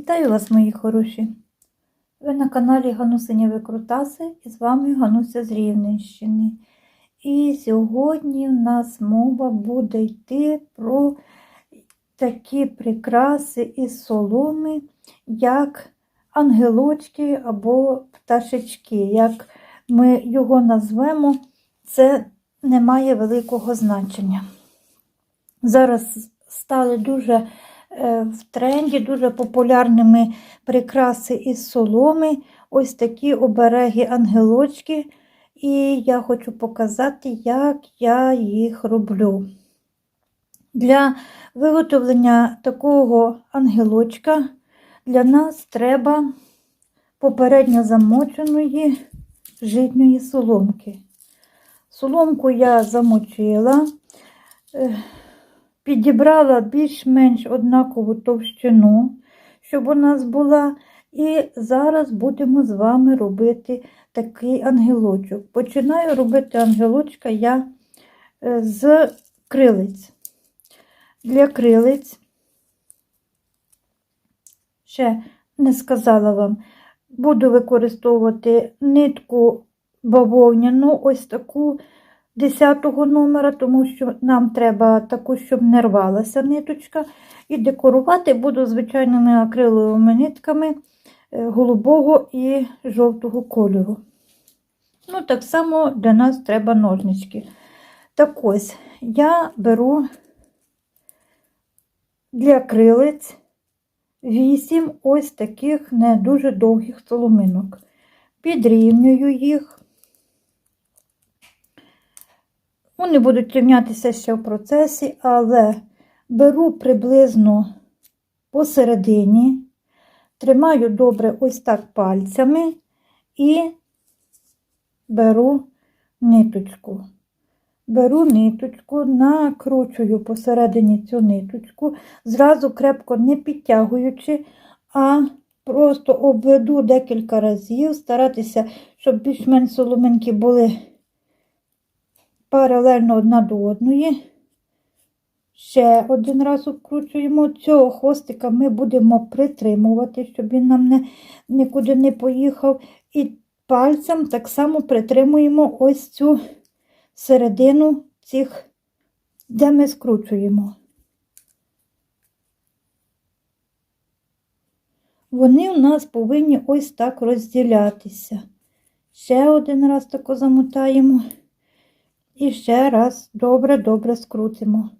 Вітаю вас, мої хороші! Ви на каналі Ганусині Викрутаси і з вами Гануся з Рівненщини. І сьогодні в нас мова буде йти про такі прикраси із соломи, як ангелочки або пташечки. Як ми його назвемо, це не має великого значення. Зараз стали дуже в тренді, дуже популярними прикраси із соломи. Ось такі обереги ангелочки. І я хочу показати, як я їх роблю. Для виготовлення такого ангелочка для нас треба попередньо замоченої житньої соломки. Соломку я замочила, е, підібрала більш-менш однакову товщину, щоб у нас була. І зараз будемо з вами робити такий ангелочок. Починаю робити ангелочка я е, з крилиць. Для крилиць, ще не сказала вам, буду використовувати нитку бавовняну, ось таку 10 номера, тому що нам треба таку, щоб не рвалася ниточка. І декорувати буду звичайними акриловими нитками е, голубого і жовтого кольору. Ну, так само для нас треба ножнички. Так ось, я беру для крилиць 8 ось таких не дуже довгих соломинок. Підрівнюю їх. Вони будуть рівнятися ще в процесі, але беру приблизно посередині, тримаю добре ось так пальцями і беру ниточку. Беру ниточку, накручую посередині цю ниточку, зразу крепко не підтягуючи, а просто обведу декілька разів, старатися, щоб більш-менш соломинки були паралельно одна до одної. Ще один раз вкручуємо. Цього хвостика ми будемо притримувати, щоб він нам не, нікуди не поїхав. І пальцем так само притримуємо ось цю середину цих, де ми скручуємо. Вони у нас повинні ось так розділятися. Ще один раз тако замотаємо. І ще раз добре-добре скрутимо.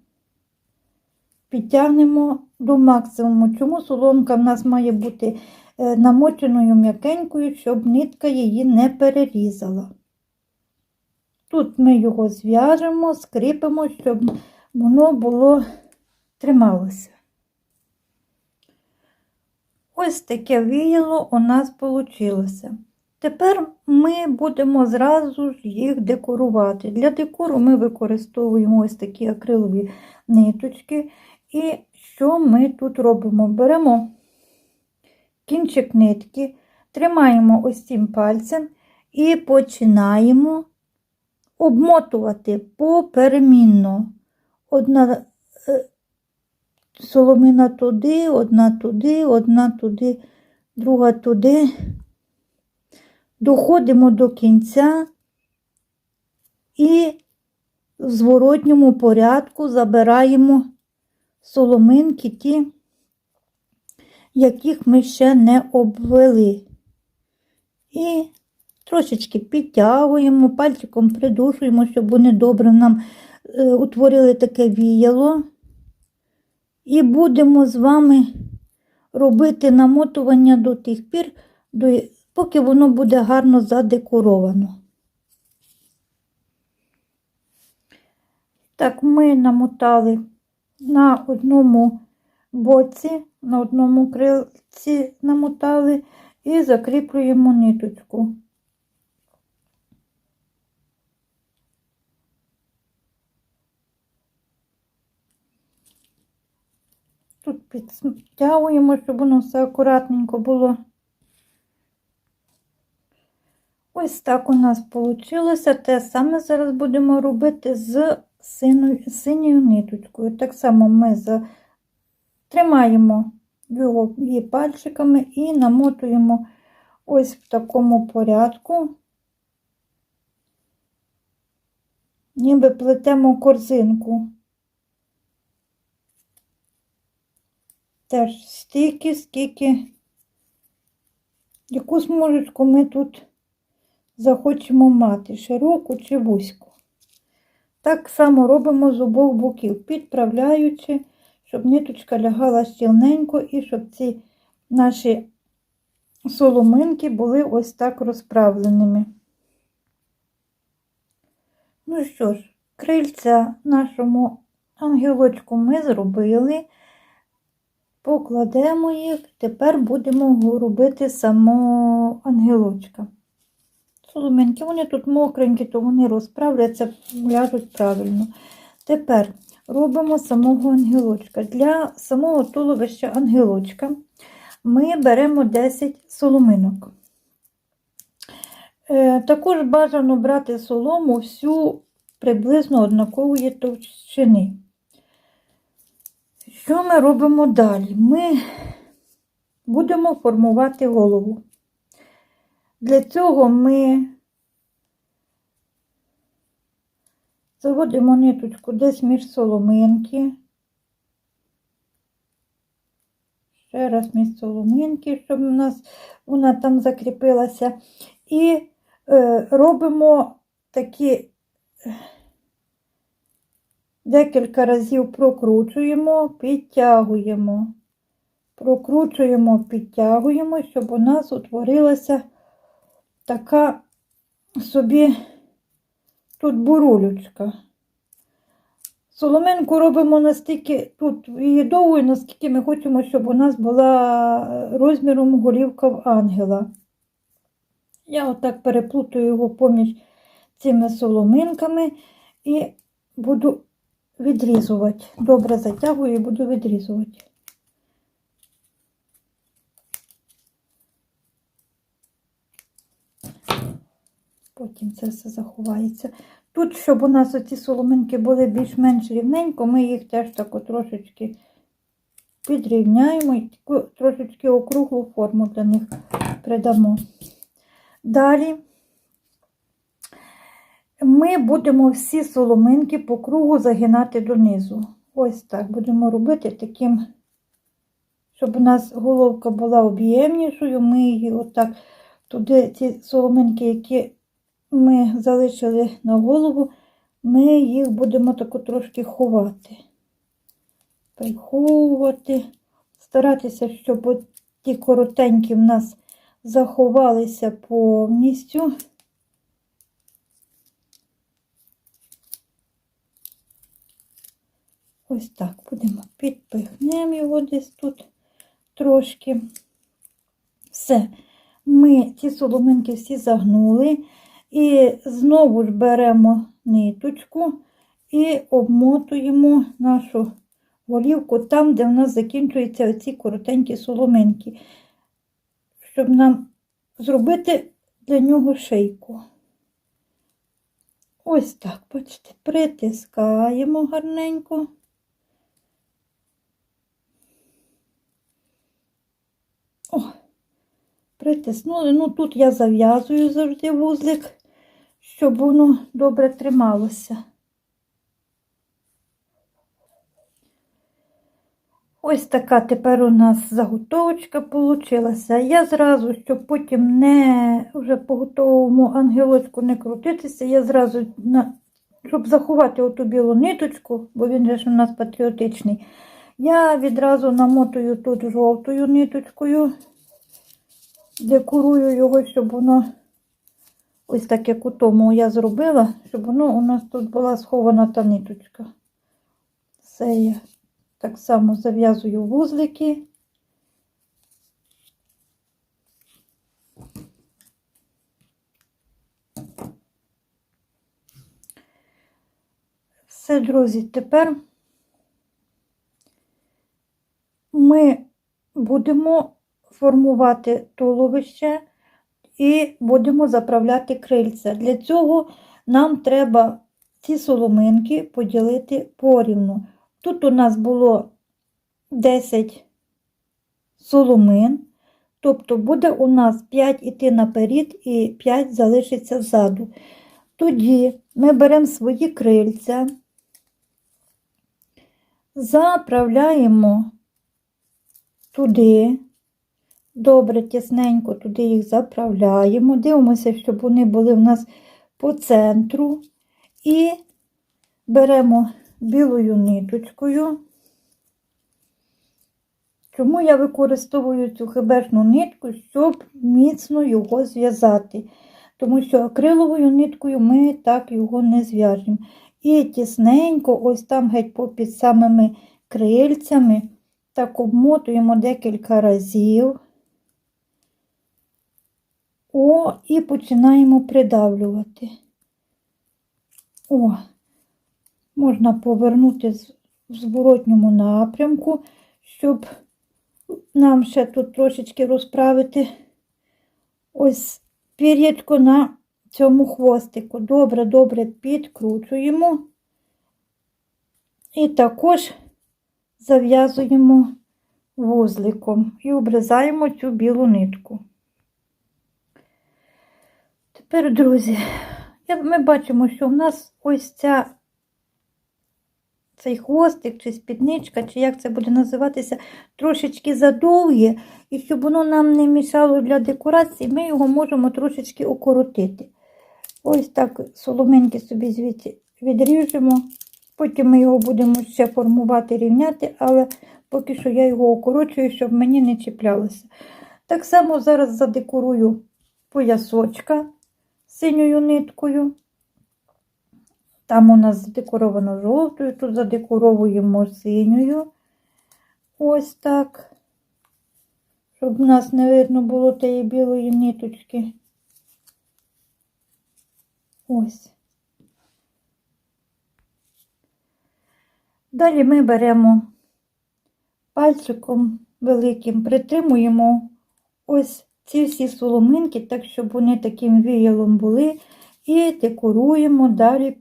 Підтягнемо до максимуму. Чому соломка в нас має бути е, намоченою м'якенькою, щоб нитка її не перерізала. Тут ми його зв'яжемо, скріпимо, щоб воно було трималося. Ось таке віяло у нас вийшло. Тепер ми будемо зразу ж їх декорувати. Для декору ми використовуємо ось такі акрилові ниточки. І що ми тут робимо? Беремо кінчик нитки, тримаємо ось цим пальцем і починаємо обмотувати поперемінно. Одна е, соломина туди, одна туди, одна туди, друга туди. Доходимо до кінця і в зворотньому порядку забираємо соломинки ті, яких ми ще не обвели. І трошечки підтягуємо, пальчиком придушуємо, щоб вони добре нам е, утворили таке віяло. І будемо з вами робити намотування до тих пір, до поки воно буде гарно задекоровано. Так, ми намотали на одному боці, на одному крилці намотали і закріплюємо ниточку. Тут підтягуємо, щоб воно все акуратненько було. Ось так у нас вийшло. Те саме зараз будемо робити з синьою ниточкою. Так само ми тримаємо його її пальчиками і намотуємо ось в такому порядку, ніби плетемо корзинку. Теж стільки, скільки, яку смужечку ми тут захочемо мати, широку чи вузьку. Так само робимо з обох боків, підправляючи, щоб ниточка лягала щільненько і щоб ці наші соломинки були ось так розправленими. Ну що ж, крильця нашому ангелочку ми зробили. Покладемо їх, тепер будемо робити самого ангелочка. Соломинки, вони тут мокренькі, то вони розправляться, ляжуть правильно. Тепер робимо самого ангелочка. Для самого туловища ангелочка ми беремо 10 соломинок. Е, Також бажано брати солому всю приблизно однакової товщини. Що ми робимо далі? Ми будемо формувати голову. Для цього ми заводимо ниточку десь між соломинки. Ще раз між соломинки, щоб у нас вона там закріпилася. І е, робимо такі е, декілька разів прокручуємо, підтягуємо. Прокручуємо, підтягуємо, щоб у нас утворилася така собі тут бурулючка. Соломинку робимо настільки тут її довгою, наскільки ми хочемо, щоб у нас була розміром голівка в ангела. Я отак переплутаю його поміж цими соломинками і буду відрізувати. Добре затягую і буду відрізувати. Потім це все заховається. Тут, щоб у нас оці соломинки були більш-менш рівненько, ми їх теж так трошечки підрівняємо і трошечки округлу форму для них придамо. Далі ми будемо всі соломинки по кругу загинати донизу. Ось так будемо робити таким, щоб у нас головка була об'ємнішою. Ми її отак туди, ці соломинки, які ми залишили на голову, ми їх будемо тако трошки ховати. Приховувати, старатися, щоб ті коротенькі в нас заховалися повністю. Ось так будемо підпихнемо його десь тут трошки. Все, ми ці соломинки всі загнули. І знову ж беремо ниточку і обмотуємо нашу голівку там, де в нас закінчуються оці коротенькі соломинки, щоб нам зробити для нього шийку. Ось так, бачите, притискаємо гарненько. О, притиснули. Ну, тут я зав'язую завжди вузлик щоб воно добре трималося. Ось така тепер у нас заготовочка вийшла. Я зразу, щоб потім не вже по готовому ангелочку не крутитися, я зразу, щоб заховати оту білу ниточку, бо він же ж у нас патріотичний, я відразу намотую тут жовтою ниточкою, декорую його, щоб воно Ось так, як у тому я зробила, щоб воно у нас тут була схована та ниточка. Все я так само зав'язую вузлики. Все, друзі, тепер ми будемо формувати туловище і будемо заправляти крильця. Для цього нам треба ці соломинки поділити порівну. Тут у нас було 10 соломин. Тобто буде у нас 5 іти наперед і 5 залишиться ззаду. Тоді ми беремо свої крильця, заправляємо туди, добре, тісненько туди їх заправляємо, дивимося, щоб вони були в нас по центру. І беремо білою ниточкою. Чому я використовую цю хебешну нитку, щоб міцно його зв'язати? Тому що акриловою ниткою ми так його не зв'яжемо. І тісненько, ось там геть попід самими крильцями, так обмотуємо декілька разів. О, і починаємо придавлювати. О, можна повернути в зворотньому напрямку, щоб нам ще тут трошечки розправити ось пір'ячко на цьому хвостику. Добре, добре підкручуємо. І також зав'язуємо вузликом і обрізаємо цю білу нитку. Тепер, друзі, ми бачимо, що в нас ось ця, цей хвостик чи спідничка, чи як це буде називатися, трошечки задовге, і щоб воно нам не мішало для декорації, ми його можемо трошечки укоротити. Ось так соломинки собі звідси відріжемо. Потім ми його будемо ще формувати, рівняти, але поки що я його укорочую, щоб мені не чіплялося. Так само зараз задекорую поясочка синьою ниткою. Там у нас задекоровано жовтою, тут задекоровуємо синьою. Ось так. Щоб у нас не видно було тієї білої ниточки. Ось. Далі ми беремо пальчиком великим, притримуємо ось ці всі соломинки, так, щоб вони таким віялом були, і декоруємо далі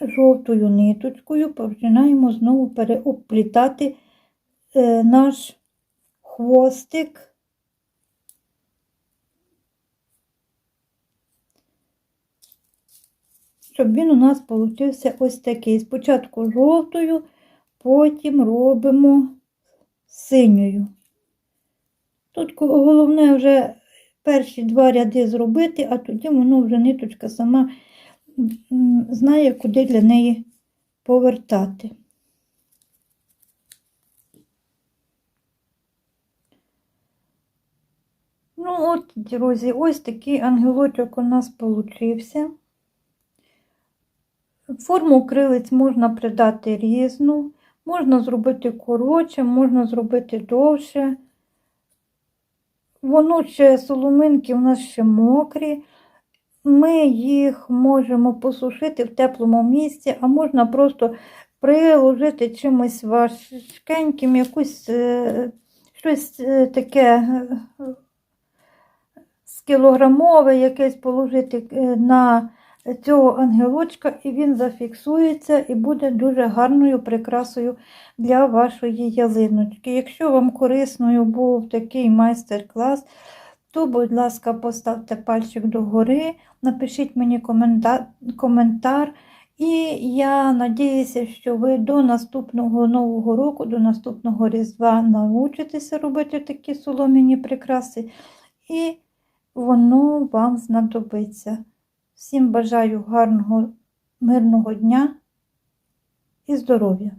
жовтою ниточкою, починаємо знову переоплітати е, наш хвостик. Щоб він у нас получився ось такий. Спочатку жовтою, потім робимо синьою. Тут головне вже перші два ряди зробити, а тоді воно вже ниточка сама знає, куди для неї повертати. Ну, от, друзі, ось такий ангелочок у нас получився. Форму крилиць можна придати різну, можна зробити коротше, можна зробити довше. Воно ще соломинки у нас ще мокрі. Ми їх можемо посушити в теплому місці, а можна просто приложити чимось важкеньким, якусь е, щось е, таке е, з кілограмове, якесь положити на цього ангелочка, і він зафіксується і буде дуже гарною прикрасою для вашої ялиночки. Якщо вам корисною був такий майстер-клас, то, будь ласка, поставте пальчик догори, напишіть мені коментар. І я надіюся, що ви до наступного нового року, до наступного Різдва научитеся робити такі солом'яні прикраси, і воно вам знадобиться. Всім бажаю гарного, мирного дня і здоров'я!